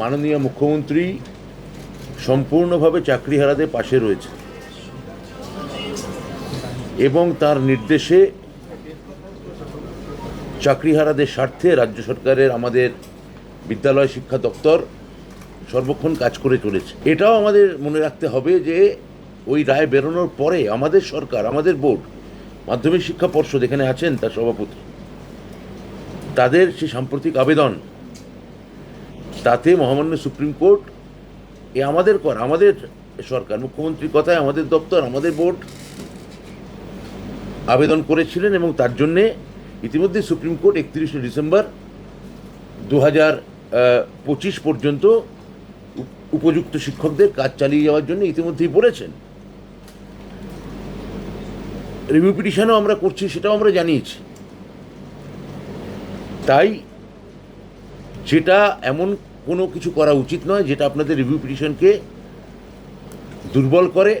মাননীয় মুখ্যমন্ত্রী সম্পূর্ণভাবে চাকরিহারাদের পাশে রয়েছে এবং তার নির্দেশে চাকরিহারাদের স্বার্থে রাজ্য সরকারের আমাদের বিদ্যালয় শিক্ষা দপ্তর সর্বক্ষণ কাজ করে চলেছে। এটাও আমাদের মনে রাখতে হবে যে ওই রায় বেরোনোর পরে আমাদের সরকার, আমাদের বোর্ড, মাধ্যমিক শিক্ষা পর্ষদ এখানে আছেন তার সভাপতি। তাদের সে সাম্প্রতিক আবেদন তাতে মহামান্য সুপ্রিম কোর্ট, এ আমাদের কর, আমাদের সরকার, মুখ্যমন্ত্রীর কথায় আমাদের দপ্তর, আমাদের বোর্ড আবেদন করেছিলেন এবং তার জন্যে ইতিমধ্যে সুপ্রিম কোর্ট একত্রিশে ডিসেম্বর দু হাজার পঁচিশ পর্যন্ত উপযুক্ত শিক্ষকদের কাজ চালিয়ে যাওয়ার জন্য ইতিমধ্যেই বলেছেন। রিভিউ পিটিশনও আমরা করছি, সেটাও আমরা জানিয়েছি। তাই যেটা এমন কোনো কিছু করা উচিত নয় যেটা আপনাদের রিভিউ পিটিশনকে দুর্বল করে